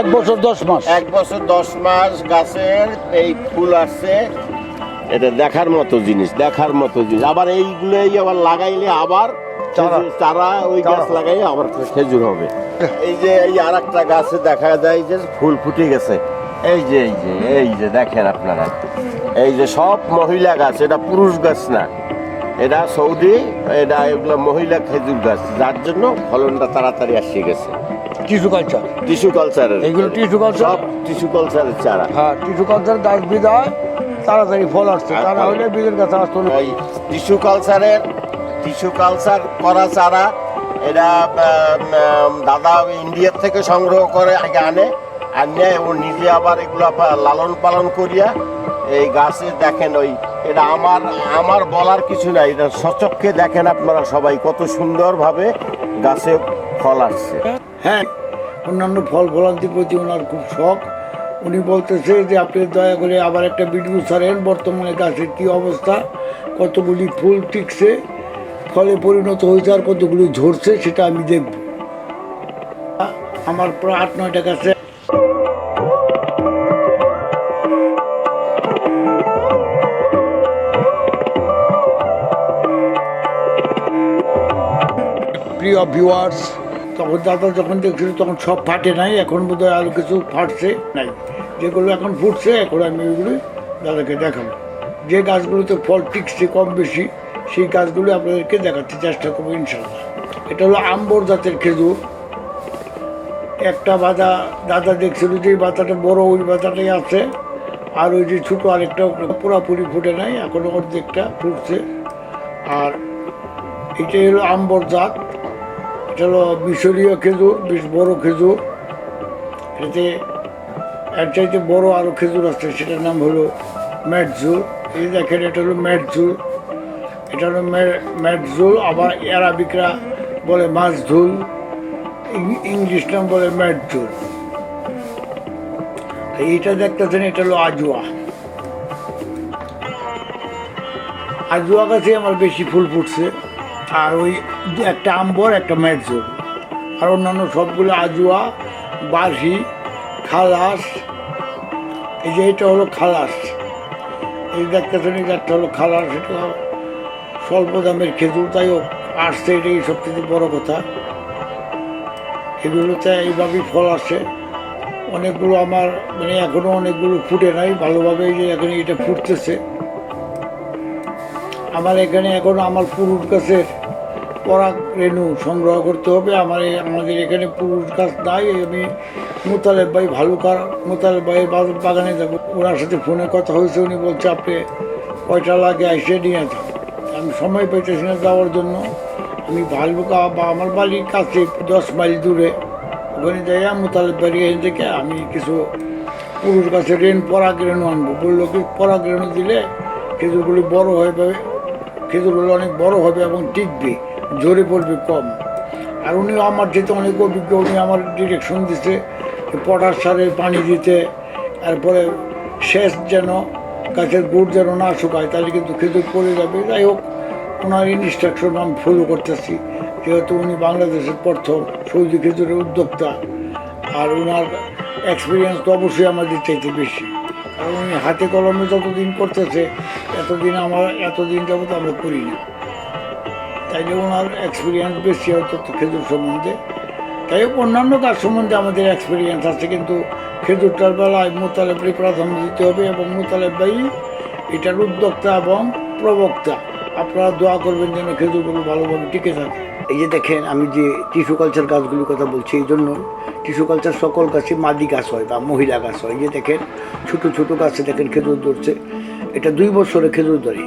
এক বছর দশ মাস। এক বছর দশ মাস গাছের এই ফুল আসছে। এটা দেখার মতো জিনিস দেখার মতো জিনিস। আবার এইগুলোই আবার লাগাইলে আবার চারা। ওই গাছ লাগাইলে আবার খেজুর হবে। এই যে এই আর একটা গাছে দেখা যায় যে ফুল ফুটে গেছে। এই যে এই যে এই যে দেখেন আপনারা। এই যে সব মহিলা গাছ এটা পুরুষ গাছ না। এটা সৌদি এটা এগুলো মহিলা খেজুর গাছ। যার জন্য ফলনটা তাড়াতাড়ি আসিয়ে গেছে। Tissue culture. টিস্যু কালচারের। এইগুলো টিস্যু কালচার। সব টিস্যু কালচারের চারা। হ্যাঁ টিস্যু কালচার গাছ বিদায় তাড়াতাড়ি ফল আসছে। তা না হলে বীজের কাছে আসতো না ওই টিস্যু কালচারের টিস্যু কালচার করা চারা এটা দাদা ইন্ডিয়ার থেকে সংগ্রহ করে আগে আনে আর নেয়। ও নিজে আবার এগুলো লালন পালন করিয়া এই গাছে দেখেন ওই এটা আমার আমার বলার কিছু নাই। এটা সচক্ষে দেখেন আপনারা সবাই কত সুন্দরভাবে গাছে ফল আসছে। হ্যাঁ অন্যান্য ফল ফলান্তির প্রতি ওনার খুব শখ। উনি বলতেছে যে, আপনি দয়া করে আবার একটা ভিডিও ছাড়েন বর্তমানে গাছের কী অবস্থা? কতগুলি ফুল টিকছে? ফলে পরিণত হয়েছে আর কতগুলি ঝরছে, সেটা আমি দেখব। আমার প্রায় আট নয়টা গাছে প্রিয় ভিউয়ার্স তখন দাদা যখন দেখছিল, তখন সব ফাটে নাই, এখন বোধহয় আরও কিছু ফাটছে নাই। যেগুলো এখন ফুটছে, এখন আমি ওইগুলো দাদাকে দেখাবো। যে গাছগুলোতে ফল টিকছে কম বেশি, সেই গাছগুলো আপনাদেরকে দেখাতে চেষ্টা করব ইনশাল্লাহ এটা হলো আম্বর জাতের খেজুর। একটা বাদা দাদা দেখছিল যে বাতাটা বড়, ওই বাতাটাই আছে। আর ওই যে ছোটো আরেকটা পুরাপুরি ফুটে নাই, এখনও অর্ধেকটা ফুটছে। আর এটাই হলো আম্বর জাত। এটা হলো মিশরীয় খেজুর, বেশ বড় খেজুর। এতে এর চাইতে বড় আরও খেজুর আছে, সেটার নাম হলো ম্যাটজুল এই দেখেন, এটা হলো ম্যাটজুল এটা হলো ম্যা- ম্যাটজুল আবার অ্যারাবিকরা বলে মাছঝুল, ইং- ইংলিশ নাম বলে ম্যাটজুল এইটা দেখতেছেন, এটা হলো আজুয়া। আজুয়া গাছে আমার বেশি ফুল ফুটছে। আর ওই একটা আম্বর, একটা ম্যাটজোর আর অন্যান্য সবগুলো আজুয়া বাঁশি খালাস। এই যে এটা হলো খালাস। এই দেখতেছেন, এই একটা হলো খালাস। এটা স্বল্প দামের খেজুর। তাই আসছে, এটাই সবথেকে বড় কথা। এগুলোতে এইভাবেই ফল আসে। অনেকগুলো আমার মানে এখনও অনেকগুলো ফুটে নাই। ভালোভাবে যে এখন এটা ফুটতেছে। আমার এখানে এখন আমার পুরুষ গাছের পরাগ রেণু সংগ্রহ করতে হবে। আমার আমাদের এখানে পুরুষ গাছ নাই। আমি মোতালেব ভাই ভালুকার মোতালেব বা- বাগানে যাব। ওনার সাথে ফোনে কথা হয়েছে। উনি বলছে, আপনি কয়টা লাগে এসে নিয়ে যান। আমি সময় পাইতেছি না যাওয়ার জন্য। আমি ভালুকা বা আমার বাড়ির কাছে দশ মাইল দূরে। ওখানে যাইয়া মোতালেব বাড়ি এখান থেকে আমি কিছু পুরুষ গাছের রেন পরাগ রেণু আনব। বলল, কি পরাগ রেণু দিলে খেজুরগুলি বড় হবে খেজুরগুলো অনেক বড় হবে এবং টিকবে। ঝরে পড়বে কম। আর উনিও আমার যেতে অনেক অভিজ্ঞ, উনি আমার ডিরেকশন দিছে যে পটাশ সারে পানি দিতে, তারপরে শেষ যেন গাছের গুড় যেন না শুকায়, তাহলে কিন্তু খেজুর পড়ে যাবে। যাই হোক, ওনার ইনস্ট্রাকশন আমি ফলো করতেছি। যেহেতু উনি বাংলাদেশের প্রথম সৌদি খেজুরের উদ্যোক্তা, আর ওনার এক্সপিরিয়েন্স তো অবশ্যই আমাদের চাইতে বেশি। কারণ উনি হাতে কলমে যতদিন করতেছে, এতদিন আমার এতদিন যাবত আমরা করি না। তাইলে ওনার এক্সপিরিয়েন্স বেশি হয়তো খেজুর সম্বন্ধে। তাই অন্যান্য কাজ সম্বন্ধে আমাদের এক্সপিরিয়েন্স আছে, কিন্তু খেজুরটার বেলায় মোতালেবকে প্রাধান্য দিতে হবে এবং মোতালেব ভাই এটার উদ্যোক্তা এবং প্রবক্তা। আপনারা দোয়া করবেন যেন খেজুরগুলো ভালোভাবে টিকে থাকে। এই যে দেখেন, আমি যে টিস্যু কালচার গাছগুলির কথা বলছি, এই জন্য টিস্যু কালচার সকল গাছে মাদি গাছ হয় বা মহিলা গাছ হয়। এই যে দেখেন, ছোট ছোট গাছে দেখেন খেজুর ধরছে। এটা দুই বছরে খেজুর ধরে।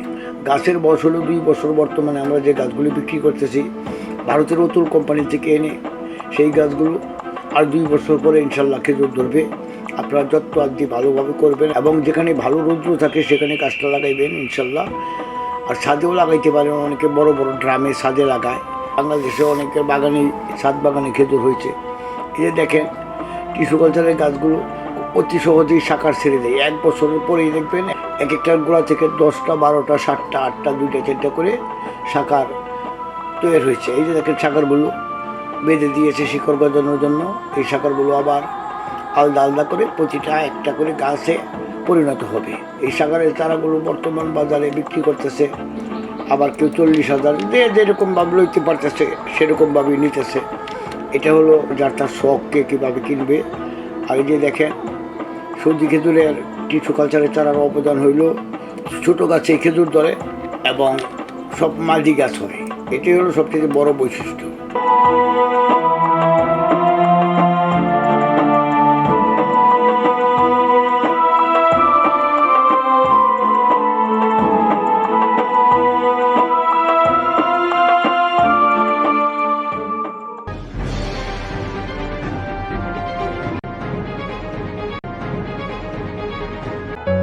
গাছের বয়স হলো দুই বছর, বর্তমানে আমরা যে গাছগুলি বিক্রি করতেছি, ভারতের অতুল কোম্পানি থেকে এনে সেই গাছগুলো আর দুই বছর পরে ইনশাল্লাহ খেজুর ধরবে। আপনারা যত্ন আদি ভালোভাবে করবেন এবং যেখানে ভালো রৌদ্র থাকে সেখানে গাছটা লাগাইবেন ইনশাল্লাহ। আর ছাদেও লাগাইতে পারেন, অনেকে বড় বড় ড্রামে ছাদে লাগায়। বাংলাদেশে অনেকের বাগানে ছাদ বাগানে খেজুর হয়েছে। এই যে দেখেন টিস্যু কালচারের গাছগুলো অতি সহজেই শাখার ছেড়ে দেয়। এক বছরের পরেই দেখবেন এক একটার গোড়া থেকে দশটা, বারোটা, সাতটা, আটটা, দুইটা চারটা করে শাখার তৈরি হয়েছে। এই যে দেখেন শাখারগুলো বেঁধে দিয়েছে শিকড় গজানোর জন্য। এই শাখারগুলো আবার আলাদা আলাদা করে প্রতিটা একটা করে গাছে পরিণত হবে। এই শাখারের চারাগুলো বর্তমান বাজারে বিক্রি করতেছে। আবার কেউ চল্লিশ হাজার যে যেরকমভাবে লইতে পারতেছে সেরকমভাবেই নিতেছে। এটা হলো যার তার শখকে কীভাবে কিনবে। আর যে দেখেন সবজি খেজুরের টিস্যু কালচারের চারার অবদান হইল ছোটো গাছে খেজুর ধরে এবং সব মাঝি গাছ হয়। এটি হলো সবথেকে বড় বৈশিষ্ট্য।